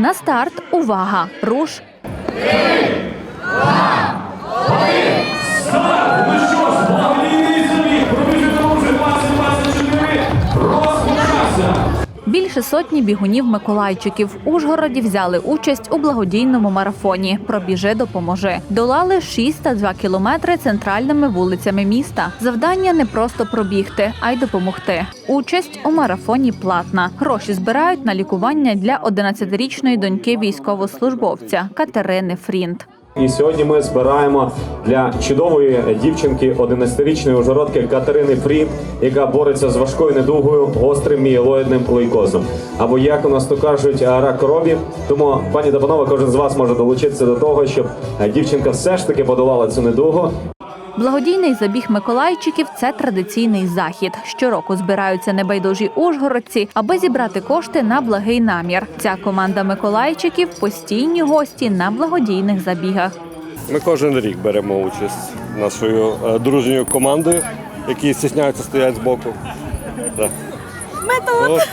На старт увага! Руш! Ну Більше сотні бігунів Миколайчиків в Ужгороді взяли участь у благодійному марафоні. Пробіжи допоможи. Долали 6 та 2 кілометри центральними вулицями міста. Завдання не просто пробігти, а й допомогти. Участь у марафоні платна. Гроші збирають на лікування для 11-річної доньки військовослужбовця Катерини Фрінт. І сьогодні ми збираємо для чудової дівчинки, 11-річної ужгородки Катерини Фрід, яка бореться з важкою недугою гострим мієлоїдним лейкозом. Або як у нас то кажуть, рак крові. Тому, пані та панове, кожен з вас може долучитися до того, щоб дівчинка все ж таки подолала цю недугу. Благодійний забіг Миколайчиків це традиційний захід. Щороку збираються небайдужі ужгородці, аби зібрати кошти на благий намір. Ця команда Миколайчиків постійні гості на благодійних забігах. Ми кожен рік беремо участь нашою е, дружньою командою, які стісняються стоять збоку. Ми тут.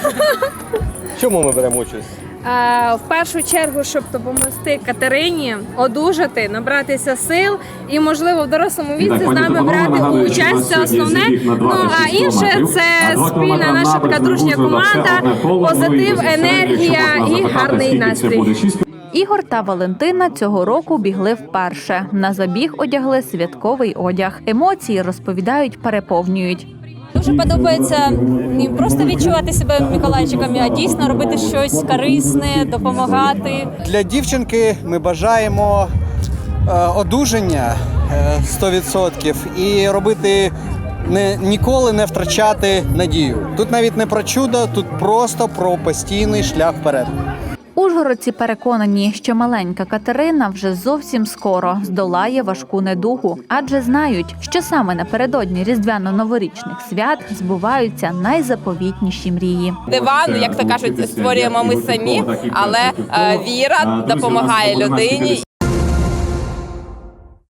Чому ми беремо участь? Е, в першу чергу, щоб допомогти Катерині одужати, набратися сил і, можливо, в дорослому віці Так, з нами брати у участь. Це основне. Ну а інше це спільна наша така дружня команда, ну позитив, енергія і гарний настрій. Ігор та Валентина цього року бігли вперше. На забіг одягли святковий одяг. Емоції розповідають, переповнюють. Дуже подобається не просто відчувати себе Миколайчиками, а дійсно робити щось корисне, допомагати. Для дівчинки ми бажаємо е, одужання е, 100% і робити не, ніколи не втрачати надію. Тут навіть не про чудо, тут просто про постійний шлях вперед. Ужгородці переконані, що маленька Катерина вже зовсім скоро здолає важку недугу, адже знають, що саме напередодні різдвяно-новорічних свят збуваються найзаповітніші мрії. Диван, як то кажуть, створюємо ми самі, але е, віра допомагає людині.